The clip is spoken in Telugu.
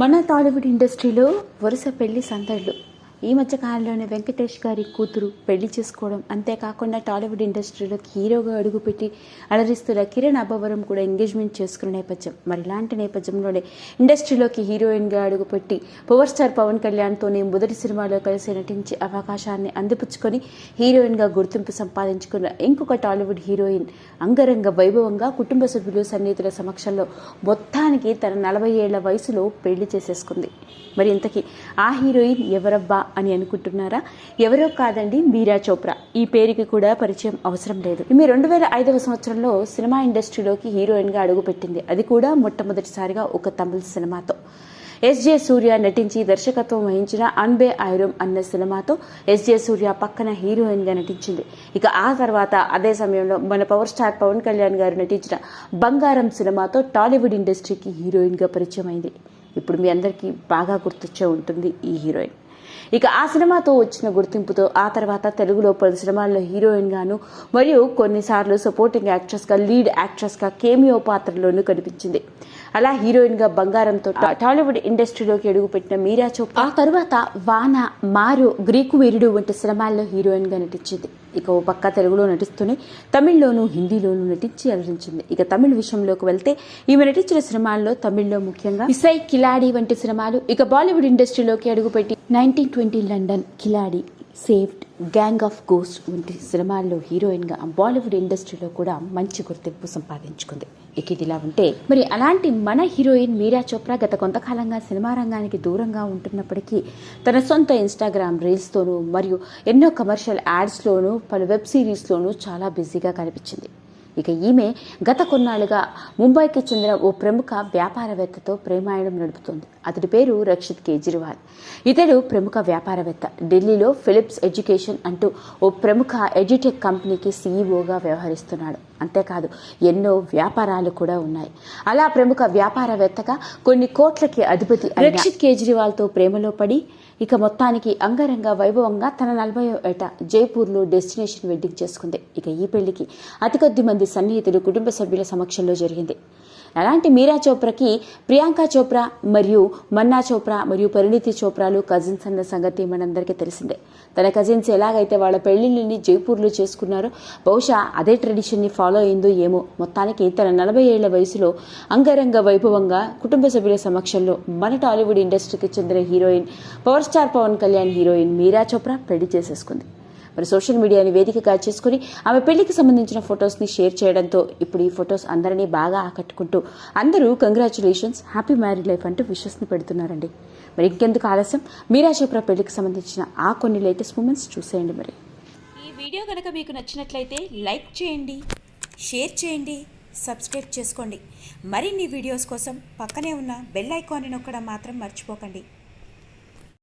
మన టాలీవుడ్ ఇండస్ట్రీలో వరుస పెళ్ళి సందడులు. ఈ మధ్యకాలంలోనే వెంకటేష్ గారి కూతురు పెళ్ళి చేసుకోవడం అంతేకాకుండా టాలీవుడ్ ఇండస్ట్రీలోకి హీరోగా అడుగుపెట్టి అలరిస్తున్న కిరణ్ అబ్బవరం కూడా ఎంగేజ్మెంట్ చేసుకున్న నేపథ్యం. మరి ఇలాంటి నేపథ్యంలోనే ఇండస్ట్రీలోకి హీరోయిన్గా అడుగుపెట్టి పవర్ స్టార్ పవన్ కళ్యాణ్తోనే మొదటి సినిమాలో కలిసి నటించే అవకాశాన్ని అందిపుచ్చుకొని హీరోయిన్గా గుర్తింపు సంపాదించుకున్న ఇంకొక టాలీవుడ్ హీరోయిన్ అంగరంగ వైభవంగా కుటుంబ సభ్యులు సన్నిహితుల సమక్షంలో మొత్తానికి తన నలభై ఏళ్ళ వయసులో పెళ్ళి చేసేసుకుంది. మరి ఇంతకీ ఆ హీరోయిన్ ఎవరబ్బా? అని అనుకుంటున్నారా? ఎవరో కాదండి మీరా చోప్రా. ఈ పేరుకి కూడా పరిచయం అవసరం లేదు. ఈమె రెండు వేల ఐదవ సంవత్సరంలో సినిమా ఇండస్ట్రీలోకి హీరోయిన్గా అడుగుపెట్టింది. అది కూడా మొట్టమొదటిసారిగా ఒక తమిళ సినిమాతో. ఎస్జే సూర్య నటించి దర్శకత్వం వహించిన అన్బే ఐరం అన్న సినిమాతో ఎస్జే సూర్య పక్కన హీరోయిన్గా నటించింది. ఇక ఆ తర్వాత అదే సమయంలో మన పవర్ స్టార్ పవన్ కళ్యాణ్ గారు నటించిన బంగారం సినిమాతో టాలీవుడ్ ఇండస్ట్రీకి హీరోయిన్గా పరిచయం అయింది ఇప్పుడు మీ అందరికీ బాగా గుర్తొచ్చే ఉంటుంది ఈ హీరోయిన్. ఇక ఆ సినిమాతో వచ్చిన గుర్తింపుతో ఆ తర్వాత తెలుగులో పలు సినిమాల్లో హీరోయిన్గాను మరియు కొన్నిసార్లు సపోర్టింగ్ యాక్ట్రెస్గా లీడ్ యాక్ట్రెస్గా కేమియో పాత్రలోనూ కనిపించింది. అలా హీరోయిన్గా బంగారంతో టాలీవుడ్ ఇండస్ట్రీలోకి అడుగుపెట్టిన మీరా చోప్రా ఆ తరువాత వాన మారు గ్రీకు వీరుడు వంటి సినిమాల్లో హీరోయిన్గా నటించింది. ఇక ఓ పక్క తెలుగులో నటిస్తూనే తమిళ్ళోనూ హిందీలోనూ నటించి అలరించింది. ఇక తమిళ విషయంలోకి వెళ్తే ఈమె నటించిన సినిమాల్లో తమిళ్ళో ముఖ్యంగా ఇసై కిలాడి వంటి సినిమాలు ఇక బాలీవుడ్ ఇండస్ట్రీలోకి అడుగుపెట్టి నైన్టీన్ ట్వంటీ లండన్ కిలాడి. సేఫ్డ్ గ్యాంగ్ ఆఫ్ గోస్ట్ వంటి సినిమాల్లో హీరోయిన్గా బాలీవుడ్ ఇండస్ట్రీలో కూడా మంచి గుర్తింపు సంపాదించుకుంది. ఇక ఇదిలా ఉంటే మరి అలాంటి మన హీరోయిన్ మీరా చోప్రా గత కొంతకాలంగా సినిమా రంగానికి దూరంగా ఉంటున్నప్పటికీ తన సొంత ఇన్స్టాగ్రామ్ రీల్స్తోనూ మరియు ఎన్నో కమర్షియల్ యాడ్స్లోనూ పలు వెబ్ సిరీస్లోనూ చాలా బిజీగా కనిపించింది. ఇక ఈమె గత కొన్నాళ్ళుగా ముంబైకి చెందిన ఓ ప్రముఖ వ్యాపారవేత్తతో ప్రేమాయణం నడుపుతోంది. అతడి పేరు రక్షిత్ కేజ్రీవాల్. ఇతడు ప్రముఖ వ్యాపారవేత్త. ఢిల్లీలో ఫిలిప్స్ ఎడ్యుకేషన్ అంటూ ఓ ప్రముఖ ఎడ్యుటెక్ కంపెనీకి సీఈఓగా వ్యవహరిస్తున్నాడు. అంతేకాదు ఎన్నో వ్యాపారాలు కూడా ఉన్నాయి. అలా ప్రముఖ వ్యాపారవేత్తగా కొన్ని కోట్లకి అధిపతి రక్షిత్ కేజ్రీవాల్తో ప్రేమలో పడి ఇక మొత్తానికి అంగరంగ వైభవంగా తన నలభై ఏట జైపూర్లో డెస్టినేషన్ వెడ్డింగ్ చేసుకుంది. ఇక ఈ పెళ్ళికి అతి కొద్ది మంది సన్నిహితులు కుటుంబ సభ్యుల సమక్షంలో జరిగింది. అలాంటి మీరా చోప్రాకి ప్రియాంక చోప్రా మరియు మన్నా చోప్రా మరియు పరిణితి చోప్రాలు కజిన్స్ అన్న సంగతి మనందరికీ తెలిసిందే. తన కజిన్స్ ఎలాగైతే వాళ్ళ పెళ్ళిళ్ళని జైపూర్లో చేసుకున్నారో బహుశా అదే ట్రెడిషన్ని ఫాలో అయిందో ఏమో మొత్తానికి తన నలభై ఏళ్ళ వయసులో అంగరంగ వైభవంగా కుటుంబ సభ్యుల సమక్షంలో మన టాలీవుడ్ ఇండస్ట్రీకి చెందిన heroine power star Pawan Kalyan heroine Meera Chopra పెళ్ళి చేసేసుకుంది. మరి సోషల్ మీడియాని వేదికగా చేసుకుని ఆమె పెళ్ళికి సంబంధించిన ఫొటోస్ని షేర్ చేయడంతో ఇప్పుడు ఈ ఫొటోస్ అందరినీ బాగా ఆకట్టుకుంటూ అందరూ కంగ్రాచులేషన్స్ హ్యాపీ మ్యారీడ్ లైఫ్ అంటూ విషస్ని పెడుతున్నారండి. మరి ఇంకెందుకు ఆలస్యం? మీరా చోప్రా పెళ్ళికి సంబంధించిన ఆ కొన్ని లేటెస్ట్ మూమెంట్స్ చూసేయండి మరి. ఈ వీడియో కనుక మీకు నచ్చినట్లయితే లైక్ చేయండి షేర్ చేయండి సబ్స్క్రైబ్ చేసుకోండి. మరిన్ని వీడియోస్ కోసం పక్కనే ఉన్న బెల్ ఐకాన్ని నొక్కడం మాత్రం మర్చిపోకండి.